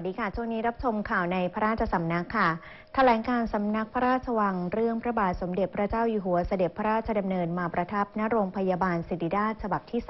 วัสดีค่ะ ช่วงนี้รับชมข่าวในพระราชสำนักค่ะแถลงการสำนักพระราชวังเรื่องพระบาทสมเด็จพระเจ้าอยู่หัวเสด็จพระราชดำเนินมาประทับณโรงพยาบาลศิริราชฉบับที่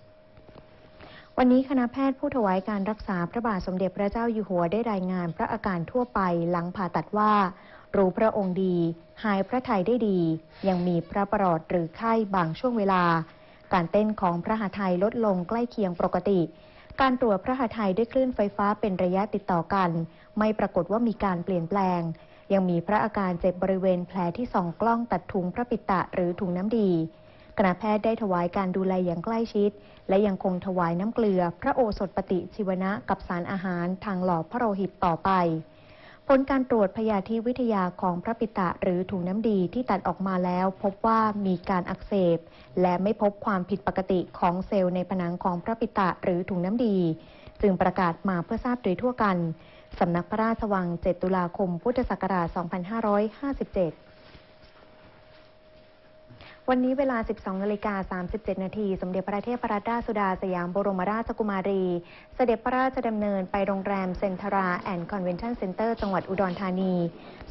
3วันนี้คณะแพทย์ผู้ถวายการรักษาพระบาทสมเด็จพระเจ้าอยู่หัวได้รายงานพระอาการทั่วไปหลังผ่าตัดว่า รู้พระองค์ดี หายพระทัยได้ดี ยังมีพระประหลอดหรือไข้บางช่วงเวลา การเต้นของพระหาไทยลดลงใกล้เคียงปกติ การตรวจพระหัตถ์ไทยด้วยคลื่นไฟฟ้าเป็นระยะติดต่อกัน ไม่ปรากฏว่ามีการเปลี่ยนแปลง ยังมีพระอาการเจ็บบริเวณแผลที่ส่องกล้องตัดถุงพระปิตะหรือถุงน้ำดีคณะแพทย์ได้ถวายการดูแลอย่างใกล้ชิด และยังคงถวายน้ำเกลือ พระโอสถปฏิชีวนะกับสารอาหารทางหล่อพระโลหิตต่อไป ผลการตรวจพยาธิวิทยาของพระปิตะหรือถุงน้ำดีที่ตัดออกมาแล้ว พบว่ามีการอักเสบ และไม่พบความผิดปกติของเซลล์ในผนังของพระปิตะหรือถุงน้ำดี จึงประกาศมาเพื่อทราบโดยทั่วกัน สำนักพระราชวัง 7 ตุลาคม พุทธศักราช 2557 วันนี้เวลา 12นาฬิกา37 นาที สมเด็จพระเทพรัตนราชสุดาสยามบรมราชกุมารี เสด็จพระราชดำเนินไปโรงแรมเซนทราแอนด์คอนเวนชั่นเซ็นเตอร์จังหวัดอุดรธานี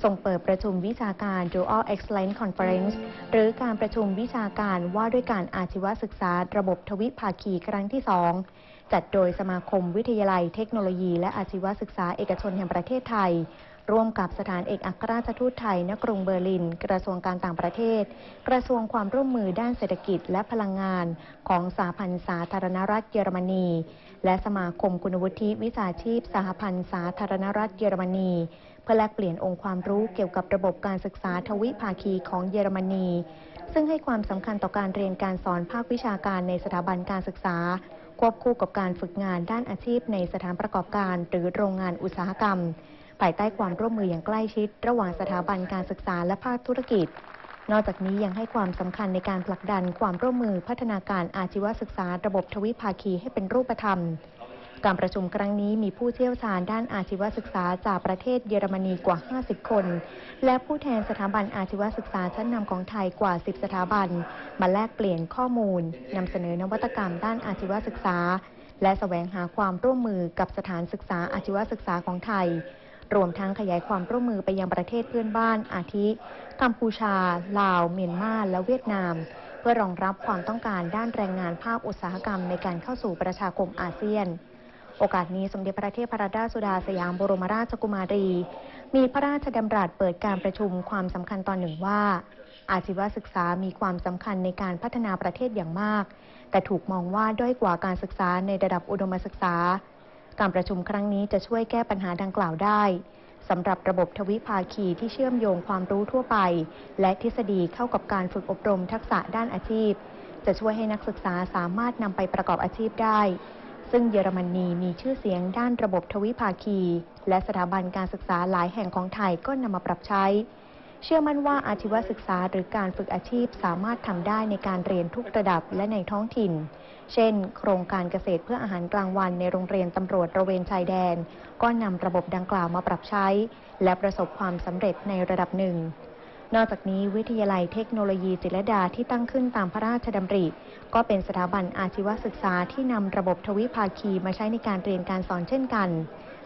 ทรงเปิดประชุมวิชาการ Dual Excellence Conference หรือการประชุมวิชาการว่าด้วยการอาชีวศึกษาระบบทวิภาคีครั้งที่ 2 จัดโดยสมาคมวิทยาลัยเทคโนโลยี และอาชีวศึกษาเอกชนแห่งประเทศไทย ร่วมกับสถานเอกอัครราชทูตไทยณกรุงเบอร์ลิน กระทรวงการต่างประเทศ กระทรวงความร่วมมือด้านเศรษฐกิจและพลังงาน ของสหพันธ์สาธารณรัฐเยอรมนี และสมาคมคุณวุฒิวิชาชีพ สหพันธ์สาธารณรัฐเยอรมนีเพื่อแลกเปลี่ยนองค์ความรู้เกี่ยวกับระบบการศึกษาทวิภาคีของเยอรมนี ซึ่งให้ความสำคัญต่อการเรียนการสอนภาควิชาการในสถาบันการศึกษา ควบคู่กับการฝึกงานด้านอาชีพในสถานประกอบการ หรือโรงงานอุตสาหกรรม ภายใต้ความร่วมมืออย่างใกล้ชิด ระหว่างสถาบันการศึกษาและภาคธุรกิจ นอกจากนี้ยังให้ความสำคัญในการผลักดันความร่วมมือพัฒนาการอาชีวศึกษาระบบทวิภาคีให้เป็นรูปธรรม การประชุมครั้งนี้มีผู้เชี่ยวชาญด้านอาชีวศึกษาจากประเทศเยอรมนีกว่า 50 คน และผู้แทนสถาบันอาชีวศึกษาชั้นนำของไทยกว่า 10 สถาบัน มาแลกเปลี่ยนข้อมูลนำเสนอนวัตกรรมด้านอาชีวศึกษา และแสวงหาความร่วมมือกับสถานศึกษาอาชีวศึกษาของไทย รวมทั้งขยายความร่วมมือไปยังประเทศเพื่อนบ้าน อาทิ กัมพูชา ลาว เมียนมา และเวียดนาม เพื่อรองรับความต้องการด้านแรงงานภาคอุตสาหกรรมในการเข้าสู่ประชาคมอาเซียน โอกาสนี้สมเด็จพระเทพรัตนราชสุดาสยามบรมราชกุมารี มีพระราชดำรัสเปิดการประชุมความสำคัญตอนหนึ่งว่า อาชีวศึกษามีความสำคัญในการพัฒนาประเทศอย่างมาก แต่ถูกมองว่าด้อยกว่าการศึกษาในระดับอุดมศึกษา การประชุมครั้งนี้จะช่วยแก้ปัญหาดังกล่าวได้สำหรับระบบทวิภาคีที่เชื่อมโยงความรู้ทั่วไป และทฤษฎีเข้ากับการฝึกอบรมทักษะด้านอาชีพ จะช่วยให้นักศึกษาสามารถนำไปประกอบอาชีพได้ ซึ่งเยอรมนีมีชื่อเสียงด้านระบบทวิภาคี และสถาบันการศึกษาหลายแห่งของไทยก็นำมาปรับใช้ เชื่อมั่นว่าอาชีวศึกษาหรือการฝึกอาชีพสามารถทำได้ในการเรียนทุกระดับและในท้องถิ่น เช่น โครงการเกษตรเพื่ออาหารกลางวันในโรงเรียนตำรวจระเวนชายแดน ก็นำระบบดังกล่าวมาปรับใช้ และประสบความสำเร็จในระดับหนึ่งนอกจากนี้วิทยาลัยเทคโนโลยีจิตรลดาที่ตั้งขึ้นตามพระราชดำริ ก็เป็นสถาบันอาชีวศึกษาที่นำระบบทวิภาคีมาใช้ในการเรียนการสอนเช่นกัน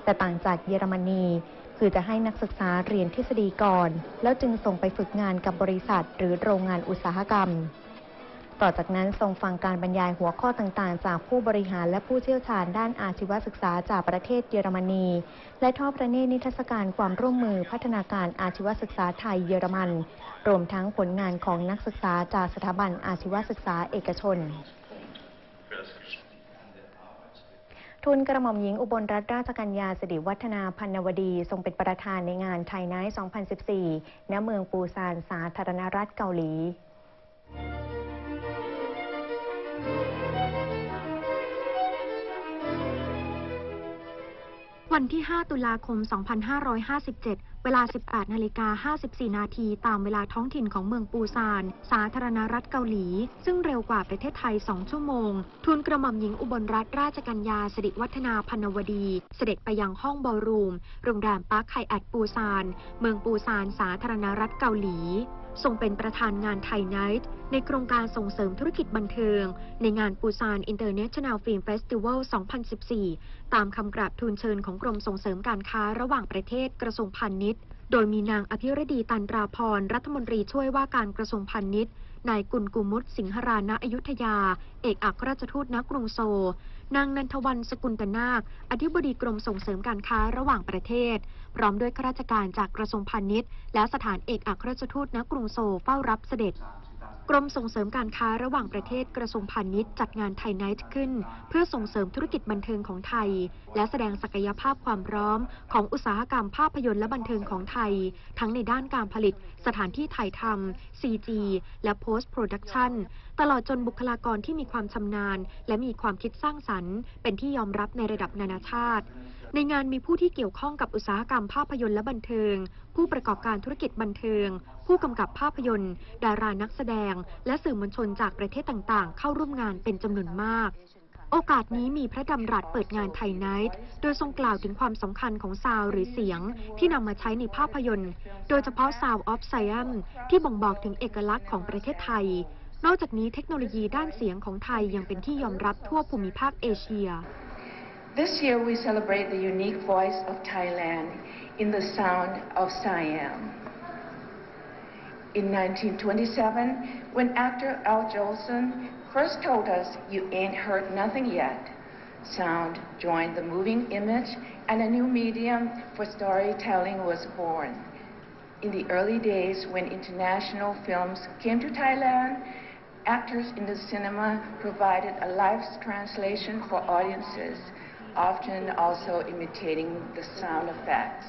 แต่ต่างจากเยอรมนี คือจะให้นักศึกษาเรียนทฤษฎีก่อน แล้วจึงส่งไปฝึกงานกับบริษัท หรือโรงงานอุตสาหกรรม ต่อจากนั้นทรงฟังการบรรยายหัวข้อต่างๆ จากผู้บริหารและผู้เชี่ยวชาญด้านอาชีวศึกษาจากประเทศเยอรมนี และทอดพระเนตรนิทรรศการความร่วมมือพัฒนาการอาชีวศึกษาไทยเยอรมัน รวมทั้งผลงานของนักศึกษาจากสถาบันอาชีวศึกษาเอกชน ทุนกระหม่อมหญิงอุบลรัตนราชกัญญาสิริวัฒนาพันนวดี ทรงเป็นประธานในงานไทยไนท์2014 ณ เมืองปูซานสาธารณรัฐเกาหลี วันที่ 5 ตุลาคม 2557 เวลา 18นาฬิกา54 นาทีตามเวลาท้องถิ่นของเมืองปูซาน สาธารณรัฐเกาหลี ซึ่งเร็วกว่าประเทศไทย 2 ชั่วโมงทูลกระหม่อมหญิงอุบลรัตนราชกัญญาสิริวัฒนาพันวดี เสด็จไปยังห้องบอลรูม โรงแรมปาร์คไคแอดปูซาน เมืองปูซาน สาธารณรัฐเกาหลี ทรงเป็นประธานงานไทยไนท์ในโครงการส่งเสริมธุรกิจบันเทิง ในงานปูซานอินเตอร์เนชั่นแนลฟิล์มเฟสติวัล 2014 ตามคำกราบทูลเชิญของกรมส่งเสริมการค้าระหว่างประเทศกระทรวงพาณิชย์ โดยมีนางอภิรดีตันราพร รัฐมนตรีช่วยว่าการกระทรวงพาณิชย์ นายกุลกุมุตสิงหรานะอยุธยา เอกอัครราชทูตณกรุงโซ นางนันทวันสกุลตนาค อธิบดีกรมส่งเสริมการค้าระหว่างประเทศ พร้อมด้วยข้าราชการจากกระทรวงพาณิชย์ และสถานเอกอัครราชทูตณกรุงโซเฝ้ารับเสด็จ กรมส่งเสริมการค้าระหว่างประเทศกระทรวงพาณิชย์จัดงานไทยไนท์ขึ้น เพื่อส่งเสริมธุรกิจบันเทิงของไทย และแสดงศักยภาพความพร้อม ของอุตสาหกรรมภาพยนตร์และบันเทิงของไทย ทั้งในด้านการผลิต สถานที่ถ่ายทำ CG และ Post Production ตลอดจนบุคลากรที่มีความชำนาญ และมีความคิดสร้างสรรค์ เป็นที่ยอมรับในระดับนานาชาติในงานมีผู้ที่เกี่ยวข้องกับอุตสาหกรรมภาพยนตร์และบันเทิง ผู้ประกอบการธุรกิจบันเทิง ผู้กำกับภาพยนตร์ ดารานักแสดง และสื่อมวลชนจากประเทศต่างๆ เข้าร่วมงานเป็นจำนวนมาก โอกาสนี้มีพระดำรัสเปิดงานไทยไนท์โดยทรงกล่าวถึงความสำคัญของซาวหรือเสียงที่นำมาใช้ในภาพยนตร์ โดยเฉพาะ Sound of Siam ที่บ่งบอกถึงเอกลักษณ์ของประเทศไทย นอกจากนี้เทคโนโลยีด้านเสียงของไทยยังเป็นที่ยอมรับทั่วภูมิภาคเอเชีย This year we celebrate the unique voice of Thailand in the sound of Siam. In 1927, when actor Al Jolson first told us, You ain't heard nothing yet, sound joined the moving image and a new medium for storytelling was born. In the early days when international films came to Thailand, actors in the cinema provided a live translation for audiences, often also imitating the sound effects.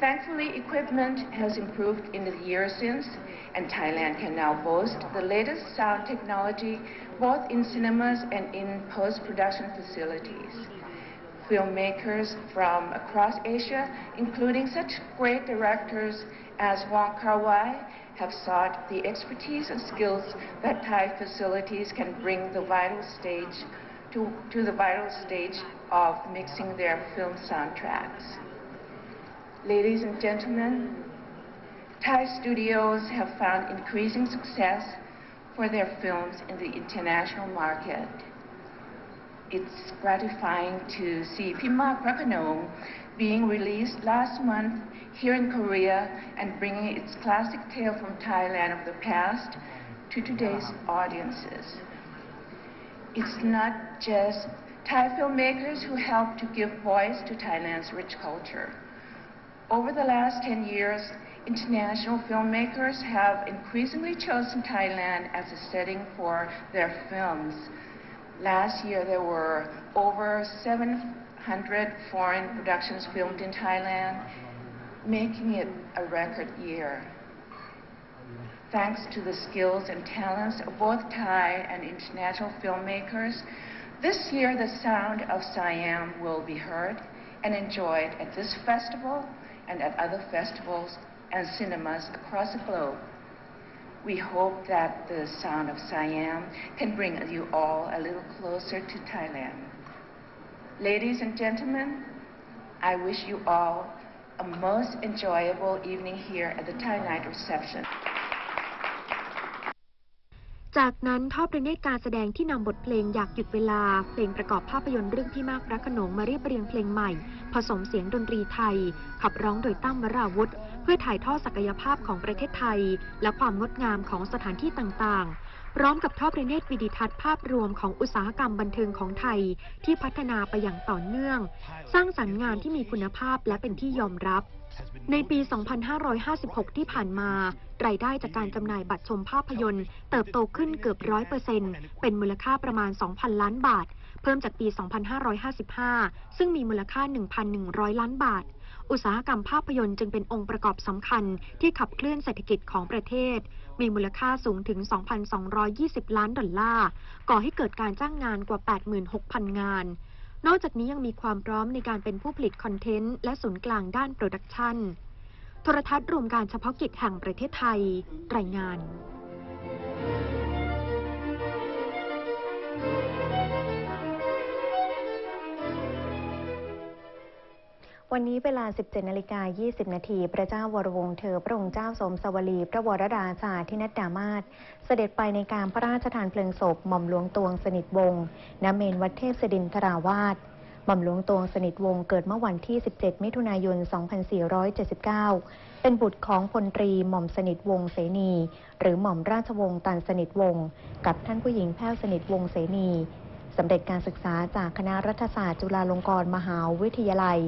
Thankfully, equipment has improved in the years since, and Thailand can now boast the latest sound technology both in cinemas and in post-production facilities. Filmmakers from across Asia, including such great directors as Wong Kar-wai, have sought the expertise and skills that Thai facilities can bring the vital stage to, to the vital stage of mixing their film soundtracks. Ladies and gentlemen, Thai studios have found increasing success for their films in the international market. It's gratifying to see Pima Prakanong being released last month here in Korea and bringing its classic tale from Thailand of the past to today's audiences. It's not just Thai filmmakers who help to give voice to Thailand's rich culture. Over the last 10 years, international filmmakers have increasingly chosen Thailand as a setting for their films. Last year, there were over 700 foreign productions filmed in Thailand, making it a record year. Thanks to the skills and talents of both Thai and international filmmakers, this year the sound of Siam will be heard and enjoyed at this festival and at other festivals and cinemas across the globe. We hope that the sound of Siam can bring you all a little closer to Thailand. Ladies and gentlemen, I wish you all a most enjoyable evening here at the Thai Night Reception. จากนั้นทอดพรเนตการแสดงที่นำบทเพลงอยากหยุดเวลา เพลงประกอบภาพยนตร์เรื่องพี่มากรักขนงมาเรียบเรียงเพลงใหม่ ผสมเสียงดนตรีไทย ขับร้องโดยตั้มวราวุธ เพื่อถ่ายทอดศักยภาพของประเทศไทย และความงดงามของสถานที่ต่างๆ พร้อมกับทอดพรเนตวิดิทัศน์ภาพรวมของอุตสาหกรรมบันเทิงของไทย ที่พัฒนาไปอย่างต่อเนื่อง สร้างสรรค์งานที่มีคุณภาพและเป็นที่ยอมรับ ในปี 2556 ที่ผ่านมา รายได้จากการจำหน่ายบัตรชมภาพยนตร์ เติบโตขึ้นเกือบร้อยเปอร์เซ็นต์เป็นมูลค่าประมาณ 2,000 ล้านบาท เพิ่มจากปี 2555 ซึ่งมีมูลค่า 1,100 ล้านบาท อุตสาหกรรมภาพยนตร์จึงเป็นองค์ประกอบสำคัญที่ขับเคลื่อนเศรษฐกิจของประเทศ มีมูลค่าสูงถึง 2,220 ล้านดอลลาร์ ก่อให้เกิดการจ้างงานกว่า 86,000 งาน นอกจากนี้ยังมีความพร้อมในการเป็นผู้ผลิตคอนเทนต์และศูนย์กลางด้านโปรดักชันโทรทัศน์รวมการเฉพาะกิจแห่งประเทศไทย รายงาน วันนี้เวลา 17นาฬิกา20 นาทีพระเจ้าวรวงศ์เธอ พระองค์เจ้าสมสวลี พระวรราชาธินัดดามาศเสด็จไปในการพระราชทานเพลิงศพหม่อมหลวงตวงสนิทวงศ์ณเมนวัดเทพสดินทราวาสหม่อมหลวงตวงสนิทวงศ์เกิดเมื่อวันที่ 17 มิถุนายน 2479 เป็นบุตรของพลตรีหม่อมสนิทวงศ์เสนี หรือหม่อมราชวงศ์ตันสนิทวงศ์กับท่านผู้หญิงแพ้วสนิทวงศ์เสนี สำเร็จการศึกษาจากคณะรัฐศาสตร์จุฬาลงกรณ์มหาวิทยาลัย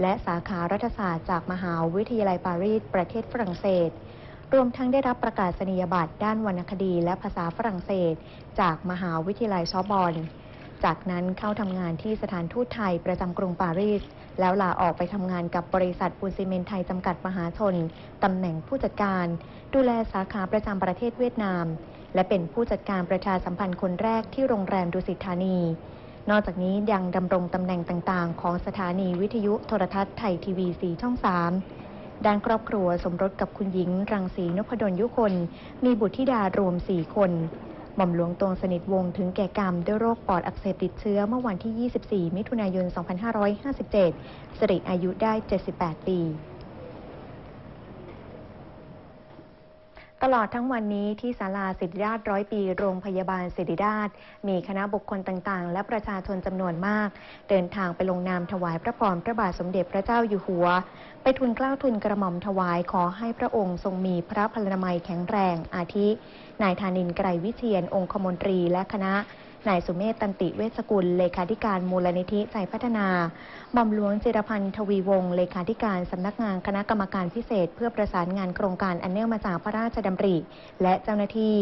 และสาขารัฐศาสตร์จากมหาวิทยาลัยปารีสประเทศฝรั่งเศส รวมทั้งได้รับประกาศนียบัตรด้านวรรณคดีและภาษาฝรั่งเศส จากมหาวิทยาลัยซอบอนจากนั้นเข้าทำงานที่สถานทูตไทยประจำกรุงปารีส แล้วลาออกไปทำงานกับบริษัทปูนซีเมนต์ไทยจำกัดมหาชนตำแหน่งผู้จัดการ ดูแลสาขาประจำประเทศเวียดนาม และเป็นผู้จัดการประชาสัมพันธ์คนแรกที่โรงแรมดุสิตธานี นอกจากนี้ยังดำรงตำแหน่งต่างๆ ของสถานีวิทยุโทรทัศน์ไทยทีวีสีช่อง 3 ด้านครอบครัวสมรสกับคุณหญิง รังสีนพดลยุคน มีบุตรธิดารวม 4 คนหม่อมหลวงตวงสนิทวงถึงแก่กรรมด้วยโรคปอดอักเสบติดเชื้อเมื่อวันที่ 24 มิถุนายน 2557 สิริอายุได้ 78 ปี ตลอดทั้งวันนี้ที่ศาลาศิริราชร้อยปีโรงพยาบาลศิริราช มีคณะบุคคลต่างๆ และประชาชนจำนวนมาก เดินทางไปลงนามถวายพระพรพระบาทสมเด็จพระเจ้าอยู่หัว ไปทุนเกล้าทุนกระหม่อมถวายขอให้พระองค์ทรงมีพระพลานามัยแข็งแรงอาทิ นายธานินไกรวิเชียนองคมนตรีและคณะ นายสุเมธตันติเวชกุล เลขาธิการมูลนิธิใจพัฒนาหม่อมหลวงจิรพันธ์ทวีวงศ์เลขาธิการสำนักงานคณะกรรมการพิเศษ เพื่อประสานงานโครงการอันเนื่องมาจากพระราชดำริ และเจ้าหน้าที่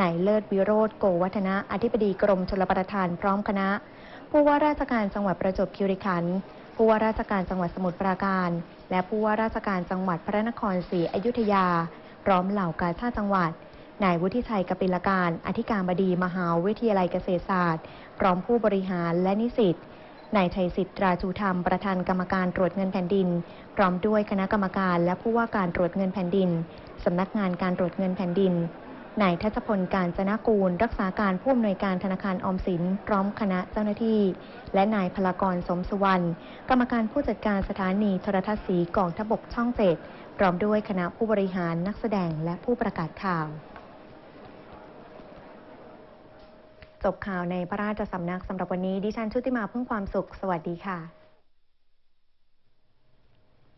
นายเลิศวิโรธโกวัฒนะอธิบดีกรมชลประทานพร้อมคณะ ผู้ว่าราชการจังหวัดประจวบคีรีขันธ์ผู้ว่าราชการจังหวัดสมุทรปราการ และผู้ว่าราชการจังหวัดพระนครศรีอยุธยา พร้อมเหล่ากาชาติจังหวัด นายวุฒิชัยกปิลการ อธิการบดีมหาวิทยาลัยเกษตรศาสตร์ พร้อมผู้บริหารและนิสิต นายชัยสิทธิ์ราชูธรรม ประธานกรรมการตรวจเงินแผ่นดิน พร้อมด้วยคณะกรรมการและผู้ว่าการตรวจเงินแผ่นดิน สำนักงานการตรวจเงินแผ่นดิน นายทัชพลการจนากูล รักษาการผู้อำนวยการธนาคารออมสิน พร้อมคณะเจ้าหน้าที่ และนายพลากรสมสุวรรณ กรรมการผู้จัดการสถานีโทรทัศน์สีกองทบกช่องเจ็ดพร้อมด้วยคณะผู้บริหารนักแสดงและผู้ประกาศข่าว จบข่าวในพระราชสำนักสำหรับวันนี้ดิฉันชุติมาเพิ่งความสุข สวัสดีค่ะ